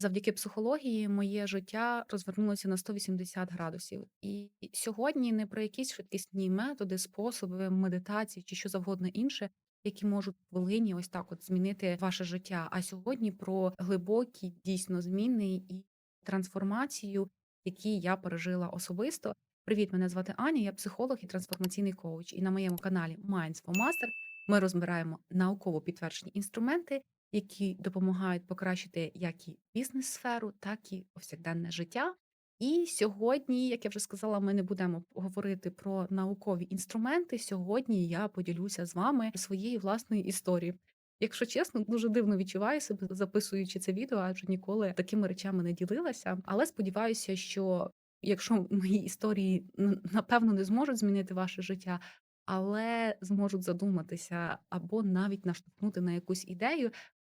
Завдяки психології моє життя розвернулося на 180 градусів. І сьогодні не про якісь швидкісні методи, способи, медитації чи що завгодно інше, які можуть в хвилині ось так от змінити ваше життя. А сьогодні про глибокі дійсно зміни і трансформацію, які я пережила особисто. Привіт, мене звати Аня, я психолог і трансформаційний коуч. І на моєму каналі Minds for Master ми розбираємо науково підтверджені інструменти, які допомагають покращити як і бізнес-сферу, так і повсякденне життя. І сьогодні, як я вже сказала, ми не будемо говорити про наукові інструменти. Сьогодні я поділюся з вами своєю власною історією. Якщо чесно, дуже дивно відчуваю себе, записуючи це відео, адже ніколи такими речами не ділилася. Але сподіваюся, що якщо мої історії напевно не зможуть змінити ваше життя, але зможуть задуматися або навіть наштовхнути на якусь ідею,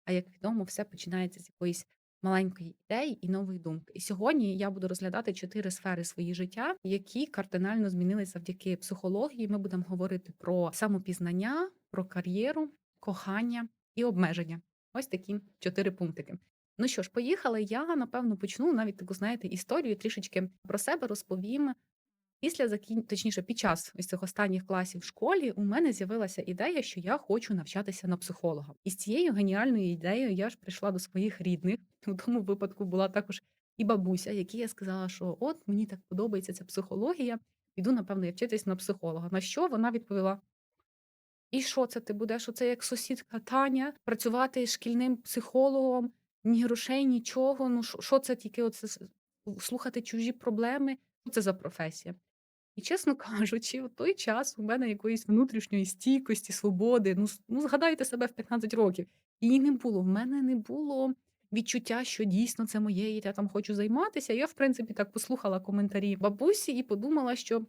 а як відомо, все починається з якоїсь маленької ідеї і нової думки. І сьогодні я буду розглядати чотири сфери свої життя, які кардинально змінились завдяки психології. Ми будемо говорити про самопізнання, про кар'єру, кохання і обмеження. Ось такі чотири пунктики. Ну що ж, поїхали. Я напевно почну навіть таку, знаєте, історію трішечки про себе розповім. Після закін... точніше, під час ось цих останніх класів в школі у мене з'явилася ідея, що я хочу навчатися на психолога. І з цією геніальною ідеєю я ж прийшла до своїх рідних. У тому випадку була також і бабуся, якій я сказала, що от мені так подобається ця психологія, піду, напевно, я вчитись на психолога. На що вона відповіла: І що це ти будеш? Оце як сусідка Таня, працювати шкільним психологом, ні грошей, нічого. Ну що це тільки оце слухати чужі проблеми? Це за професія? І чесно кажучи, в той час у мене якоїсь внутрішньої стійкості, свободи. Ну, ну згадайте себе в 15 років. Її не було. В мене не було відчуття, що дійсно це моє, і я там хочу займатися. Я, в принципі, так послухала коментарі бабусі і подумала, що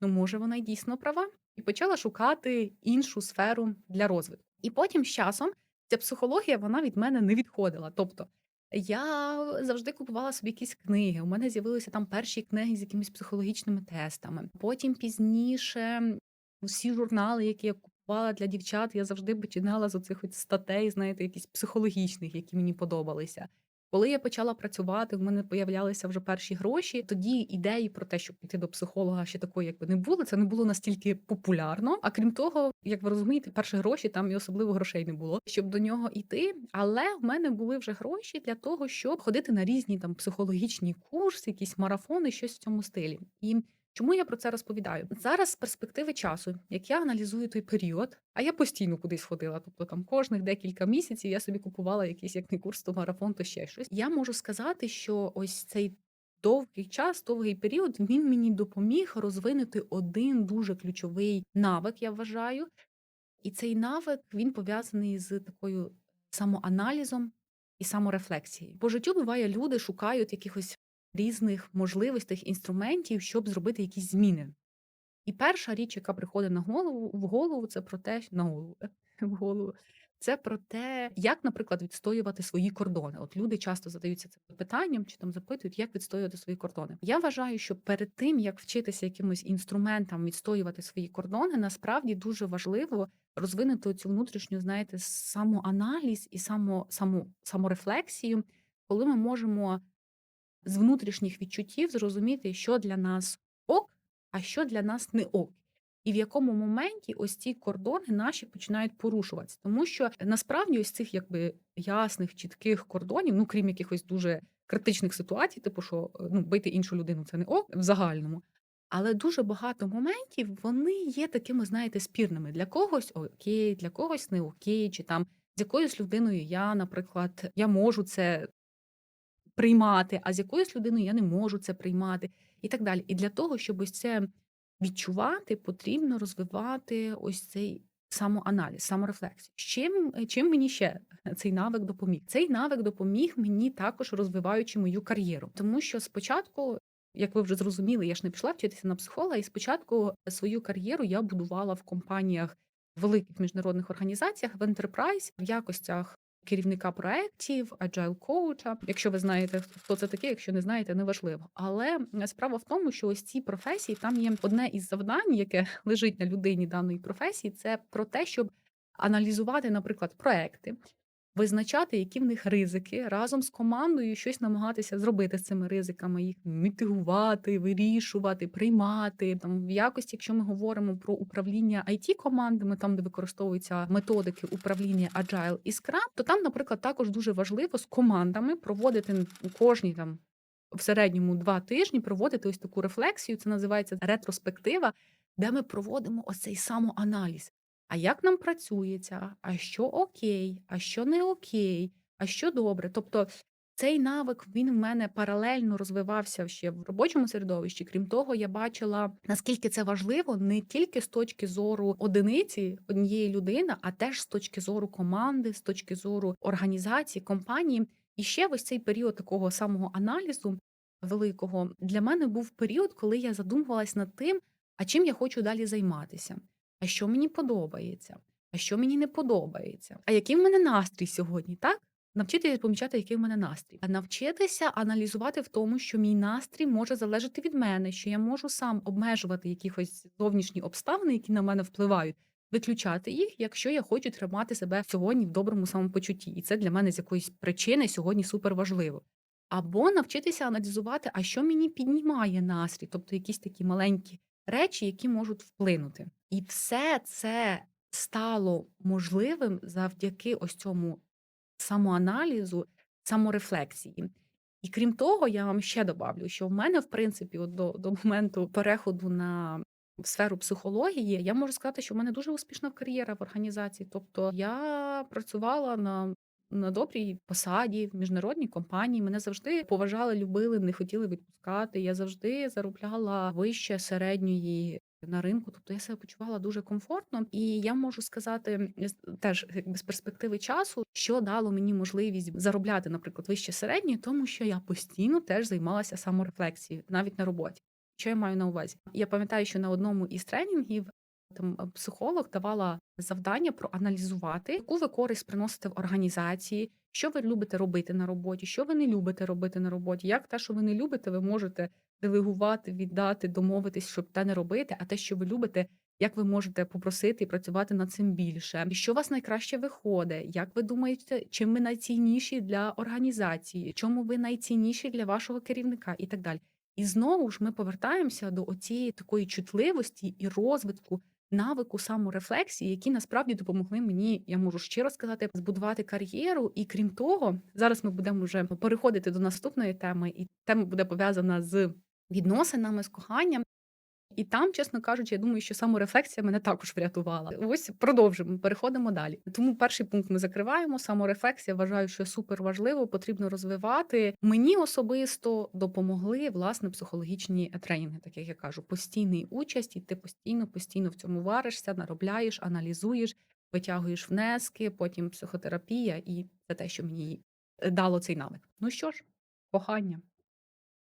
ну, може, вона й дійсно права, і почала шукати іншу сферу для розвитку. І потім з часом ця психологія вона від мене не відходила. Тобто я завжди купувала собі якісь книги. У мене з'явилися там перші книги з якимись психологічними тестами. Потім пізніше всі журнали, які я купувала для дівчат, я завжди починала з оцих от статей, знаєте, якісь психологічних, які мені подобалися. Коли я почала працювати, в мене появлялися вже перші гроші. Тоді ідеї про те, щоб піти до психолога, ще такої, якби не було. Це не було настільки популярно. А крім того, як ви розумієте, перші гроші там і особливо грошей не було, щоб до нього йти. Але в мене були вже гроші для того, щоб ходити на різні там психологічні курси, якісь марафони, щось в цьому стилі. І Чому я про це розповідаю? Зараз з перспективи часу, як я аналізую той період, а я постійно кудись ходила, тобто там кожних декілька місяців я собі купувала якийсь як не курс, то марафон, то ще щось. Я можу сказати, що ось цей довгий час, довгий період, він мені допоміг розвинути один дуже ключовий навик, я вважаю. І цей навик він пов'язаний з такою самоаналізом і саморефлексією. По життю буває, люди шукають якихось різних можливостей, інструментів, щоб зробити якісь зміни. І перша річ, яка приходить на голову в голову, це про те, на голову в голову. Це про те, як, наприклад, відстоювати свої кордони. От люди часто задаються цим питанням чи там запитують, як відстоювати свої кордони. Я вважаю, що перед тим як вчитися якимось інструментам відстоювати свої кордони, насправді дуже важливо розвинути цю внутрішню, знаєте, самоаналіз і само, само, саморефлексію, коли ми можемо з внутрішніх відчуттів зрозуміти, що для нас ок, а що для нас не ок. І в якому моменті ось ці кордони наші починають порушуватися. Тому що насправді ось цих якби ясних, чітких кордонів, ну крім якихось дуже критичних ситуацій, типу, що е, ну, бити іншу людину це не ок в загальному. Але дуже багато моментів вони є такими, знаєте, спірними. Для когось окей, для когось не окей, чи там з якоюсь людиною я, наприклад, я можу це приймати, а з якоюсь людиною я не можу це приймати, і так далі. І для того, щоб ось це відчувати, потрібно розвивати ось цей самоаналіз, саморефлексію. Чим, чим мені ще цей навик допоміг? Цей навик допоміг мені також розвиваючи мою кар'єру, тому що спочатку. Як ви вже зрозуміли, я ж не пішла вчитися на психолога, і спочатку свою кар'єру я будувала в компаніях великих міжнародних організаціях в Enterprise в якостях керівника проєктів, agile коуча. Якщо ви знаєте, хто це таке, якщо не знаєте, неважливо. Але справа в тому, що ось ці професії там є одне із завдань, яке лежить на людині даної професії, це про те, щоб аналізувати, наприклад, проекти. Визначати, які в них ризики, разом з командою щось намагатися зробити з цими ризиками, їх мітигувати, вирішувати, приймати. Там в якості, якщо ми говоримо про управління it командами, там де використовуються методики управління Agile і Scrum, то там, наприклад, також дуже важливо з командами проводити кожні там. В середньому два тижні проводити ось таку рефлексію. Це називається ретроспектива, де ми проводимо ось цей самоаналіз. А як нам працюється? А що окей, а що не окей, а що добре? Тобто цей навик він в мене паралельно розвивався ще в робочому середовищі. Крім того, я бачила, наскільки це важливо не тільки з точки зору одиниці однієї людини, а теж з точки зору команди, з точки зору організації, компанії. І ще ось цей період такого самого аналізу великого для мене був період, коли я задумувалась над тим, а чим я хочу далі займатися, а що мені подобається, а що мені не подобається, а який в мене настрій сьогодні, так? Навчитися помічати, який в мене настрій, а навчитися аналізувати в тому, що мій настрій може залежати від мене, що я можу сам обмежувати якихось зовнішні обставини, які на мене впливають, виключати їх, якщо я хочу тримати себе сьогодні в доброму самопочутті. І це для мене з якоїсь причини сьогодні супер важливо. Або навчитися аналізувати, а що мені піднімає настрій, тобто якісь такі маленькі речі, які можуть вплинути. І все це стало можливим завдяки ось цьому самоаналізу, саморефлексії. І крім того, я вам ще добавлю, що в мене, в принципі, от до, до моменту переходу на в сферу психології, я можу сказати, що в мене дуже успішна кар'єра в організації. Тобто я працювала на на добрій посаді в міжнародній компанії. Мене завжди поважали, любили, не хотіли відпускати. Я завжди заробляла вище середньої на ринку. Тобто я себе почувала дуже комфортно, і я можу сказати теж якби з перспективи часу, що дало мені можливість заробляти, наприклад, вище середньої, тому що я постійно теж займалася саморефлексією, навіть на роботі. Що я маю на увазі? Я пам'ятаю, що на одному із тренінгів там психолог давала завдання проаналізувати, яку ви користь приносите в організації, що ви любите робити на роботі, що ви не любите робити на роботі, як те, що ви не любите, ви можете делегувати, віддати, домовитись, щоб те не робити, а те, що ви любите, як ви можете попросити і працювати над цим більше, що у вас найкраще виходить, як ви думаєте, чим ви найцінніші для організації, чому ви найцінніші для вашого керівника? І так далі. І знову ж ми повертаємося до оцієї такої чутливості і розвитку навику саморефлексії, які насправді допомогли мені, я можу щиро сказати, збудувати кар'єру. І крім того, зараз ми будемо вже переходити до наступної теми, і тема буде пов'язана з відносинами, з коханням. І там, чесно кажучи, я думаю, що саморефлексія мене також врятувала. Ось продовжимо, переходимо далі. Тому перший пункт ми закриваємо. Саморефлексія вважаю, що супер важливо, потрібно розвивати. Мені особисто допомогли власне психологічні тренінги, так як я кажу, постійний участь, і ти постійно, постійно в цьому варишся, наробляєш, аналізуєш, витягуєш внески, потім психотерапія, і це те, що мені дало цей навик. Ну що ж, кохання,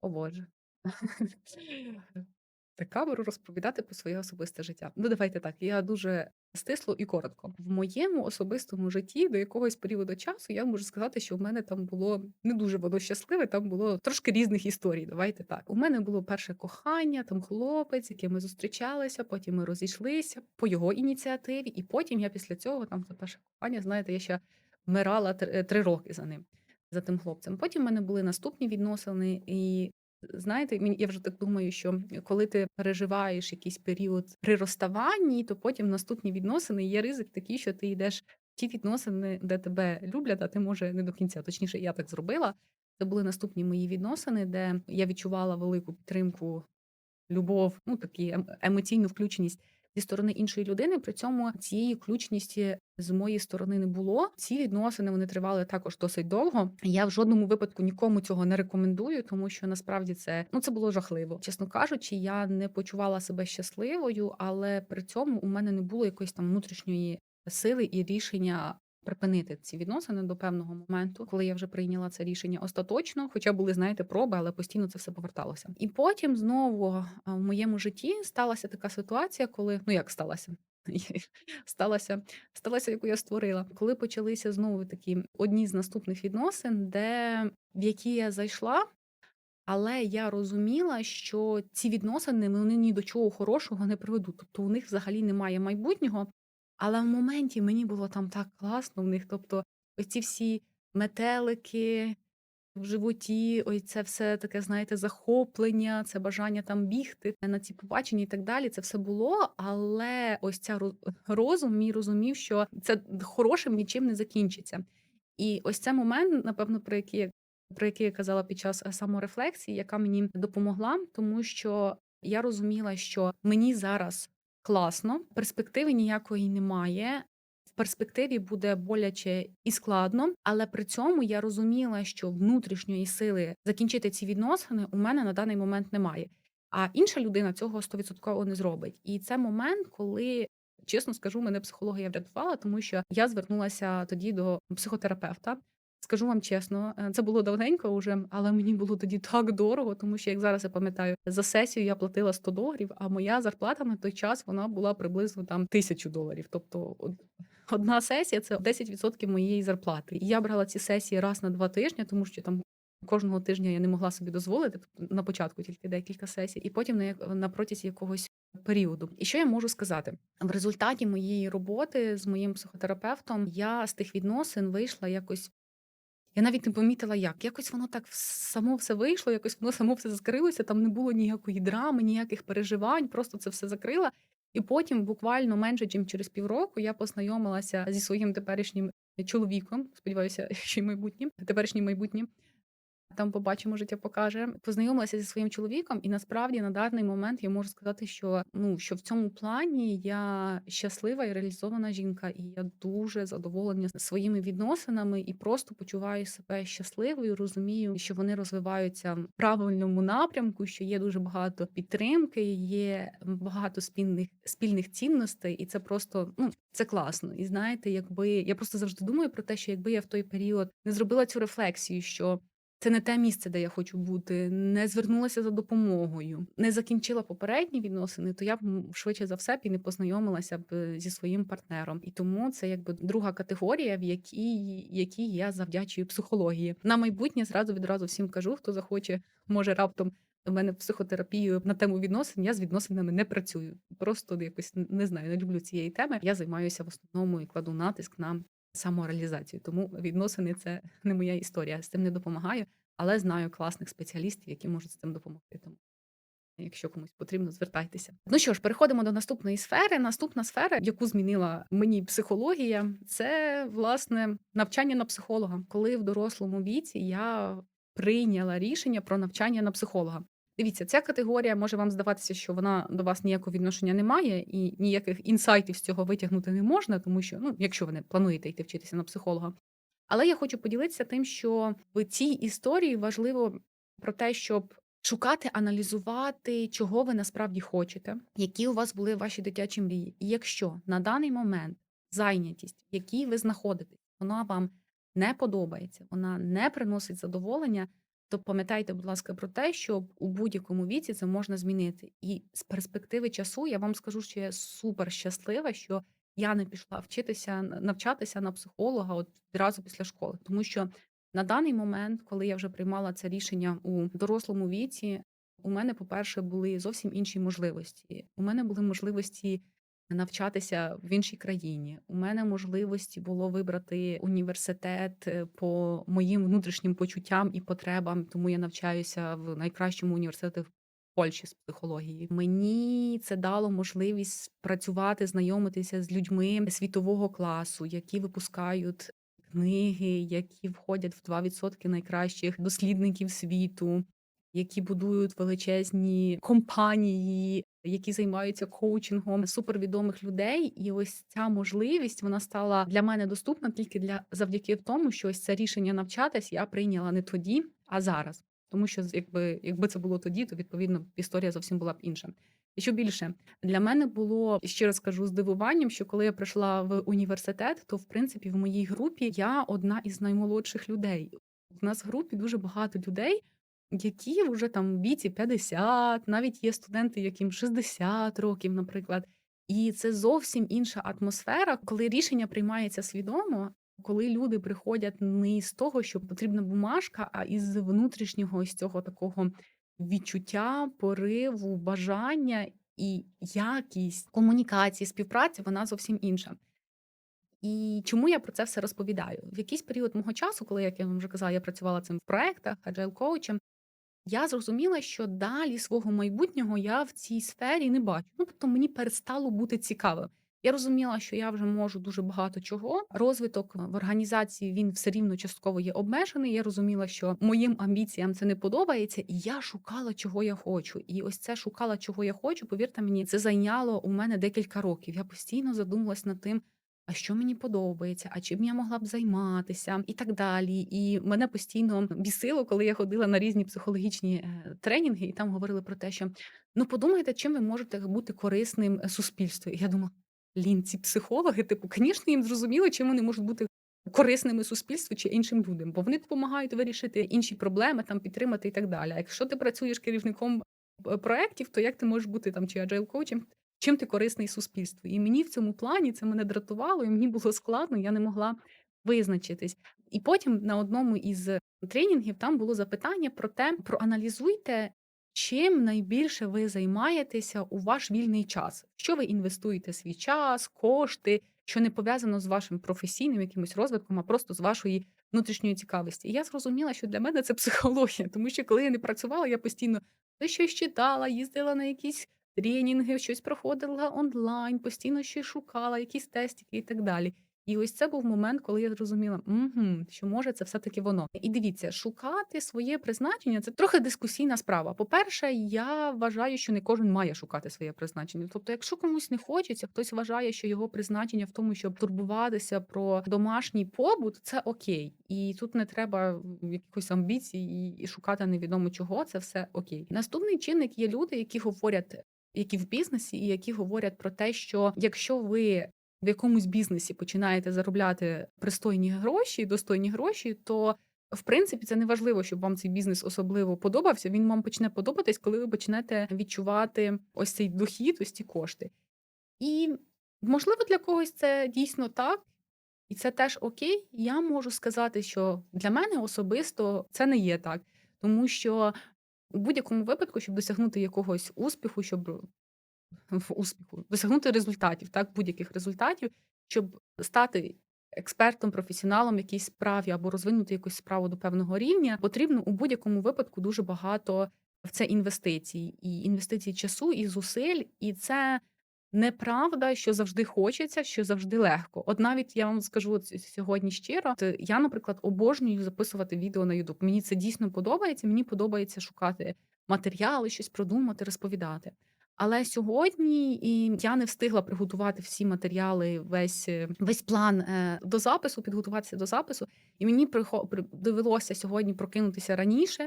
о Боже. та камеру розповідати про своє особисте життя. Ну, давайте так. Я дуже стисло і коротко. В моєму особистому житті до якогось періоду часу я можу сказати, що в мене там було не дуже воно щасливе, там було трошки різних історій. Давайте так. У мене було перше кохання, там хлопець, яким ми зустрічалися, потім ми розійшлися по його ініціативі, і потім я після цього, там за перше кохання, знаєте, я ще вмирала три, три роки за ним. За тим хлопцем. Потім в мене були наступні відносини, і Знаєте, я вже так думаю, що коли ти переживаєш якийсь період при розставанні, то потім наступні відносини є ризик такий, що ти йдеш в ті відносини, де тебе люблять, а ти може не до кінця. Точніше, я так зробила. Це були наступні мої відносини, де я відчувала велику підтримку, любов, ну такі емоційну включеність зі сторони іншої людини. При цьому цієї ключності з моєї сторони не було. Ці відносини вони тривали також досить довго. Я в жодному випадку нікому цього не рекомендую, тому що насправді це ну це було жахливо. Чесно кажучи, я не почувала себе щасливою, але при цьому у мене не було якоїсь там внутрішньої сили і рішення припинити ці відносини до певного моменту, коли я вже прийняла це рішення остаточно, хоча були, знаєте, проби, але постійно це все поверталося. І потім знову в моєму житті сталася така ситуація, коли ну як сталася. Сталася, сталася, яку я створила, коли почалися знову такі одні з наступних відносин, де в які я зайшла, але я розуміла, що ці відносини вони ні до чого хорошого не приведуть. Тобто у них взагалі немає майбутнього. Але в моменті мені було там так класно в них. Тобто оці всі метелики в животі, ой, це все таке, знаєте, захоплення, це бажання там бігти на ці побачення і так далі. Це все було, але ось ця розум мій розумів, що це хорошим нічим не закінчиться. І ось це момент, напевно, про який про який я казала під час, е, саморефлексії, яка мені допомогла, тому що я розуміла, що мені зараз класно, перспективи ніякої немає. В перспективі буде боляче і складно, але при цьому я розуміла, що внутрішньої сили закінчити ці відносини у мене на даний момент немає. А інша людина цього стовідсотково не зробить. І це момент, коли чесно скажу, мене психологія врятувала, тому що я звернулася тоді до психотерапевта. Скажу вам чесно, е, це було давненько уже, але мені було тоді так дорого, тому що, як зараз я пам'ятаю, за сесію я платила 100 доларів, а моя зарплата на той час вона була приблизно там 1000 доларів. Тобто одна сесія це 10% моєї зарплати. І я брала ці сесії раз на два тижні, тому що там кожного тижня я не могла собі дозволити, тобто на початку тільки декілька сесій, і потім на, на протязі якогось періоду. І що я можу сказати? В результаті моєї роботи з моїм психотерапевтом я з тих відносин вийшла якось я навіть не помітила як. Якось воно так само все вийшло, якось воно само все закрилося, там не було ніякої драми, ніяких переживань, просто це все закрила. І потім, буквально менше, ніж через півроку, я познайомилася зі своїм теперішнім чоловіком. Сподіваюся, що й майбутнім, теперішнім майбутнім. Там побачимо, життя покаже. Познайомилася зі своїм чоловіком, і насправді на даний момент я можу сказати, що ну що в цьому плані я щаслива і реалізована жінка, і я дуже задоволена своїми відносинами і просто почуваю себе щасливою. Розумію, що вони розвиваються в правильному напрямку, що є дуже багато підтримки, є багато спільних спільних цінностей, і це просто ну це класно. І знаєте, якби я просто завжди думаю про те, що якби я в той період не зробила цю рефлексію, що це не те місце, де я хочу бути, не звернулася за допомогою, не закінчила попередні відносини, то я б швидше за все б і не познайомилася б е, зі своїм партнером. І тому це якби друга категорія, в якій, якій я завдячую психології. На майбутнє зразу відразу всім кажу, хто захоче, може раптом. У мене психотерапію на тему відносин. Я з відносинами не працюю. Просто якось не знаю, не люблю цієї теми. Я займаюся в основному і кладу натиск на самореалізацію. Тому відносини це не моя історія. З цим не допомагаю, але знаю класних спеціалістів, які можуть з цим допомогти. Тому, якщо комусь потрібно, звертайтеся. Ну що ж, переходимо до наступної сфери. Наступна сфера, яку змінила мені психологія, це власне навчання на психолога. Коли в дорослому віці я прийняла рішення про навчання на психолога. Дивіться, ця категорія може вам здаватися, що вона до вас ніякого відношення не має, і ніяких інсайтів з цього витягнути не можна, тому що, ну, якщо ви не плануєте йти вчитися на психолога. Але я хочу поділитися тим, що в цій історії важливо про те, щоб шукати, аналізувати, чого ви насправді хочете, які у вас були ваші дитячі мрії. І якщо на даний момент зайнятість, в якій ви знаходитесь, вона вам не подобається, вона не приносить задоволення, то пам'ятайте, будь ласка, про те, що у будь-якому віці це можна змінити. І з перспективи часу я вам скажу, що я супер щаслива, що я не пішла вчитися навчатися на психолога от відразу після школи, тому що на даний момент, коли я вже приймала це рішення у дорослому віці, у мене, по-перше, були зовсім інші можливості. У мене були можливості навчатися в іншій країні. У мене можливості було вибрати університет е, по моїм внутрішнім почуттям і потребам, тому я навчаюся в найкращому університеті в Польщі з психології. Мені це дало можливість працювати, знайомитися з людьми світового класу, які випускають книги, які входять в 2% найкращих дослідників світу, які будують величезні компанії, які займаються коучингом супервідомих людей. І ось ця можливість вона стала для мене доступна тільки для завдяки тому, що ось це рішення навчатись я прийняла не тоді, а зараз. Тому що якби, якби це було тоді, то відповідно історія зовсім була б інша. І що більше, для мене було ще раз кажу здивуванням, що коли я прийшла в університет, то в принципі в моїй групі я одна із наймолодших людей. У нас в групі дуже багато людей, які вже там в віці 50, навіть є студенти, яким 60 років, наприклад. І це зовсім інша атмосфера, коли рішення приймається свідомо, коли люди приходять не з того, що потрібна бумажка, а із внутрішнього ось цього такого відчуття, пориву, бажання і якість комунікації, співпраці, вона зовсім інша. І чому я про це все розповідаю? В якийсь період мого часу, коли, як я вам вже казала, я працювала цим в проектах, agile коучем, я зрозуміла, що далі свого майбутнього я в цій сфері не бачу. Ну, тобто мені перестало бути цікавим. Я розуміла, що я вже можу дуже багато чого. Розвиток в організації він все рівно частково є обмежений. Я розуміла, що моїм амбіціям це не подобається, і я шукала, чого я хочу. І ось це шукала, чого я хочу. Повірте мені, це зайняло у мене декілька років. Я постійно задумалась над тим. А що мені подобається, а чим я могла б займатися, і так далі. І мене постійно бісило, коли я ходила на різні психологічні е, тренінги, і там говорили про те, що ну подумайте, чим ви можете бути корисним е, суспільству. І я думала, лін, ці психологи, типу, звісно, їм зрозуміло, чим вони можуть бути корисними суспільству чи іншим людям, бо вони допомагають вирішити інші проблеми, там підтримати і так далі. Якщо ти працюєш керівником е, проєктів, то як ти можеш бути там чи agile коучем чим ти корисний суспільству. І мені в цьому плані це мене дратувало, і мені було складно, я не могла визначитись. І потім на одному із тренінгів там було запитання про те, проаналізуйте, чим найбільше ви займаєтеся у ваш вільний час, що ви інвестуєте свій час, кошти, що не пов'язано з вашим професійним якимось розвитком, а просто з вашої внутрішньої цікавості. І я зрозуміла, що для мене це психологія, тому що коли я не працювала, я постійно щось читала, їздила на якісь тренінги, щось проходила онлайн, постійно щось шукала, якісь тестики і так далі. І ось це був момент, коли я зрозуміла, угу, що може це все-таки воно. І дивіться, шукати своє призначення це трохи дискусійна справа. По-перше, я вважаю, що не кожен має шукати своє призначення. Тобто, якщо комусь не хочеться, хтось вважає, що його призначення в тому, щоб турбуватися про домашній побут, це окей. І тут не треба якихось амбіцій і шукати невідомо чого. Це все окей. Наступний чинник є люди, які говорять які в бізнесі, і які говорять про те, що якщо ви в якомусь бізнесі починаєте заробляти пристойні гроші, достойні гроші, то в принципі це не важливо, щоб вам цей бізнес особливо подобався. Він вам почне подобатись, коли ви почнете відчувати ось цей дохід, ось ці кошти. І можливо для когось це дійсно так. І це теж окей. Я можу сказати, що для мене особисто це не є так, тому що у будь-якому випадку, щоб досягнути якогось успіху, щоб в успіху, досягнути результатів, так, будь-яких результатів, щоб стати експертом, професіоналом в якійсь справі або розвинути якусь справу до певного рівня, потрібно у будь-якому випадку дуже багато в це інвестицій, і інвестицій часу, і зусиль, і це Неправда, що завжди хочеться, що завжди легко. От навіть я вам скажу сьогодні щиро, я, наприклад, обожнюю записувати відео на YouTube. Мені це дійсно подобається. Мені подобається шукати матеріали, щось продумати, розповідати. Але сьогодні і я не встигла приготувати всі матеріали, весь е, весь план е, до запису, підготуватися до запису. І мені довелося сьогодні прокинутися раніше,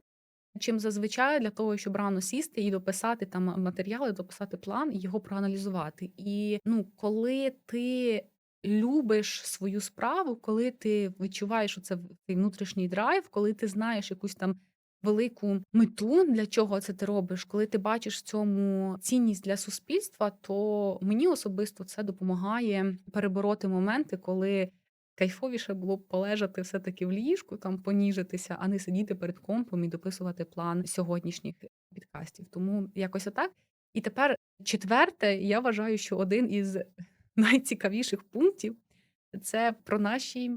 чим зазвичай для того, щоб рано сісти і дописати там матеріали, дописати план і його проаналізувати. І ну, коли ти любиш свою справу, коли ти відчуваєш що це цей внутрішній драйв, коли ти знаєш якусь там велику мету, для чого це ти робиш, коли ти бачиш в цьому цінність для суспільства, то мені особисто це допомагає перебороти моменти, коли Кайфовіше було б полежати все-таки в ліжку, там поніжитися, а не сидіти перед компом і дописувати план сьогоднішніх підкастів. Тому якось отак. І тепер четверте, я вважаю, що один із найцікавіших пунктів це про наші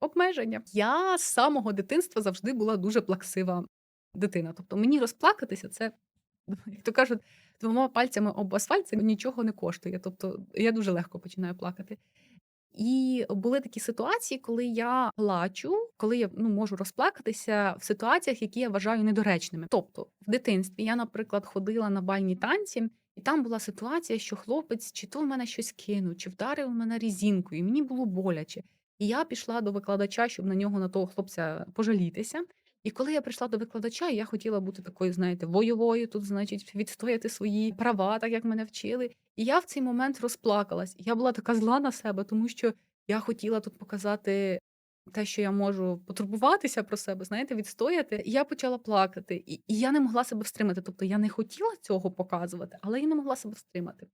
обмеження. Я з самого дитинства завжди була дуже плаксива дитина. Тобто мені розплакатися це, як то кажуть, двома пальцями об асфальт це нічого не коштує. Тобто я дуже легко починаю плакати. І були такі ситуації, коли я плачу, коли я ну можу розплакатися в ситуаціях, які я вважаю недоречними. Тобто, в дитинстві я, наприклад, ходила на бальні танці, і там була ситуація, що хлопець чи то в мене щось кинув, чи вдарив мене різінкою, і мені було боляче. І я пішла до викладача, щоб на нього на того хлопця пожалітися. І коли я прийшла до викладача, я хотіла бути такою, знаєте, воєвою, тут, значить, відстояти свої права, так як мене вчили. І я в цей момент розплакалась. Я була така зла на себе, тому що я хотіла тут показати те, що я можу потурбуватися про себе, знаєте, відстояти. І я почала плакати, і, і я не могла себе встримати. Тобто я не хотіла цього показувати, але я не могла себе встримати.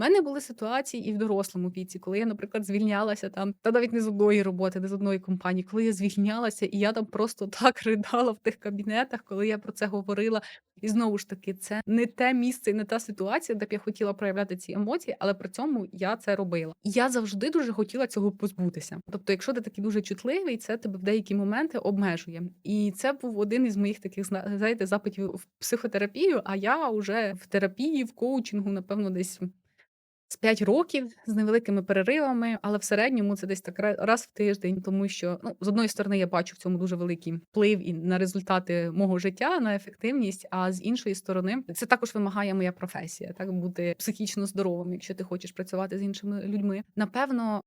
У мене були ситуації і в дорослому віці, коли я, наприклад, звільнялася там, та навіть не з одної роботи, не з одної компанії, коли я звільнялася, і я там просто так ридала в тих кабінетах, коли я про це говорила. І знову ж таки, це не те місце і не та ситуація, де б я хотіла проявляти ці емоції, але при цьому я це робила. Я завжди дуже хотіла цього позбутися. Тобто, якщо ти такий дуже чутливий, це тебе в деякі моменти обмежує. І це був один із моїх таких зна- знаєте, запитів в психотерапію. А я вже в терапії, в коучингу, напевно, десь з 5 років з невеликими переривами, але в середньому це десь так раз в тиждень, тому що ну з одної сторони я бачу в цьому дуже великий вплив і на результати мого життя, на ефективність. А з іншої сторони, це також вимагає моя професія, так бути психічно здоровим, якщо ти хочеш працювати з іншими людьми. Напевно,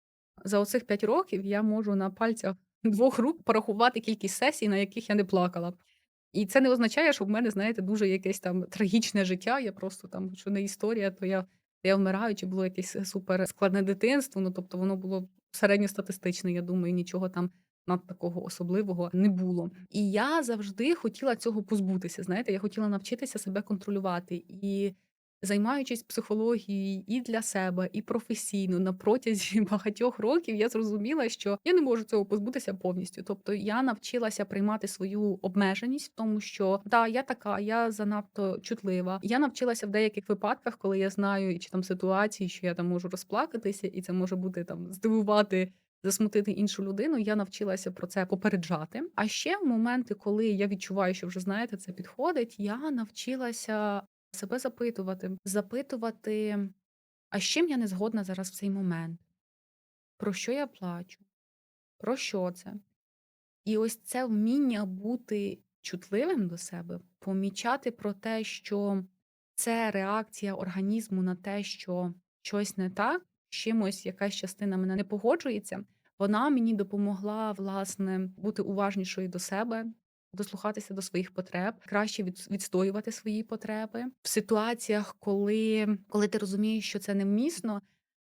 за оцих 5 років я можу на пальцях двох рук порахувати кількість сесій, на яких я не плакала. І це не означає, що в мене, знаєте, дуже якесь там трагічне життя. Я просто там, що не історія, то я, я вмираю, чи було якесь е, супер складне дитинство. Ну тобто воно було середньостатистичне, я думаю, нічого там над такого особливого не було. І я завжди хотіла цього позбутися. Знаєте, я хотіла навчитися себе контролювати і. Займаючись психологією і для себе, і професійно на протязі багатьох років, я зрозуміла, що я не можу цього позбутися повністю. Тобто я навчилася приймати свою обмеженість в тому, що да, я така, я занадто чутлива. Я навчилася в деяких випадках, коли я знаю чи там ситуації, що я там можу розплакатися, і це може бути там здивувати. Засмутити іншу людину, я навчилася про це попереджати. А ще в моменти, коли я відчуваю, що вже знаєте, це підходить, я навчилася себе запитувати, запитувати, а з чим я не згодна зараз в цей момент, про що я плачу, про що це? І ось це вміння бути чутливим до себе, помічати про те, що це реакція організму на те, що щось не так, з чимось якась частина мене не погоджується. Вона мені допомогла, власне, бути уважнішою до себе, дослухатися до своїх потреб, краще відстоювати свої потреби в ситуаціях, коли, коли ти розумієш, що це невмісно,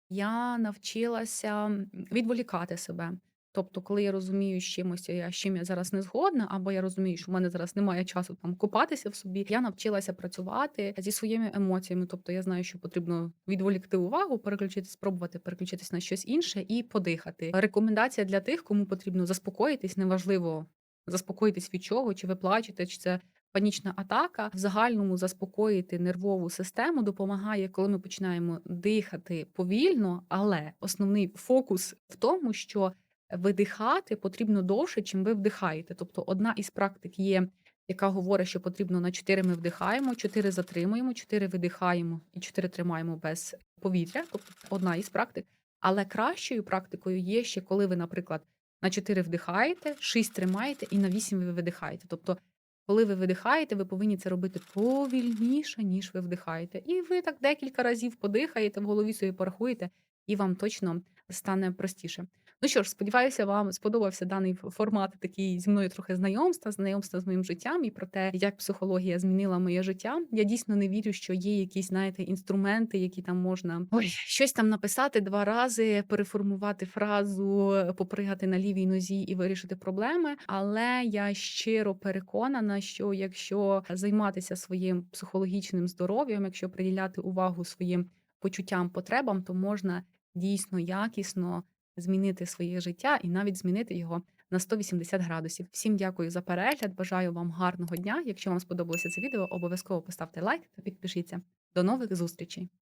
я навчилася відволікати себе. Тобто, коли я розумію з чимось, я з чим я зараз не згодна, або я розумію, що в мене зараз немає часу там копатися в собі, я навчилася працювати зі своїми емоціями. Тобто я знаю, що потрібно відволікти увагу, переключитись, спробувати переключитись на щось інше і подихати. Рекомендація для тих, кому потрібно заспокоїтись, неважливо заспокоїтись від чого, чи ви плачете, чи це панічна атака. В загальному заспокоїти нервову систему допомагає, коли ми починаємо дихати повільно, але основний фокус в тому, що видихати потрібно довше, чим ви вдихаєте. Тобто, одна із практик є. Яка говорить, що потрібно на 4 ми вдихаємо, 4 затримуємо, 4 видихаємо і 4 тримаємо без повітря. Тобто одна із практик. Але кращою практикою є ще, коли ви, наприклад, на 4 вдихаєте, 6 тримаєте і на 8 ви видихаєте. Тобто, коли ви видихаєте, ви повинні це робити повільніше, ніж ви вдихаєте. І ви так декілька разів подихаєте, в голові собі порахуєте, і вам точно стане простіше. Ну що ж, сподіваюся, вам сподобався даний формат такий зі мною трохи знайомства, знайомства з моїм життям і про те, як психологія змінила моє життя. Я дійсно не вірю, що є якісь, знаєте, інструменти, які там можна ой, щось там написати два рази, переформувати фразу, попригати на лівій нозі і вирішити проблеми. Але я щиро переконана, що якщо займатися своїм психологічним здоров'ям, якщо приділяти увагу своїм почуттям, потребам, то можна дійсно якісно змінити своє життя і навіть змінити його на 180 градусів. Всім дякую за перегляд. Бажаю вам гарного дня. Якщо вам сподобалося це відео, обов'язково поставте лайк та підпишіться. До нових зустрічей!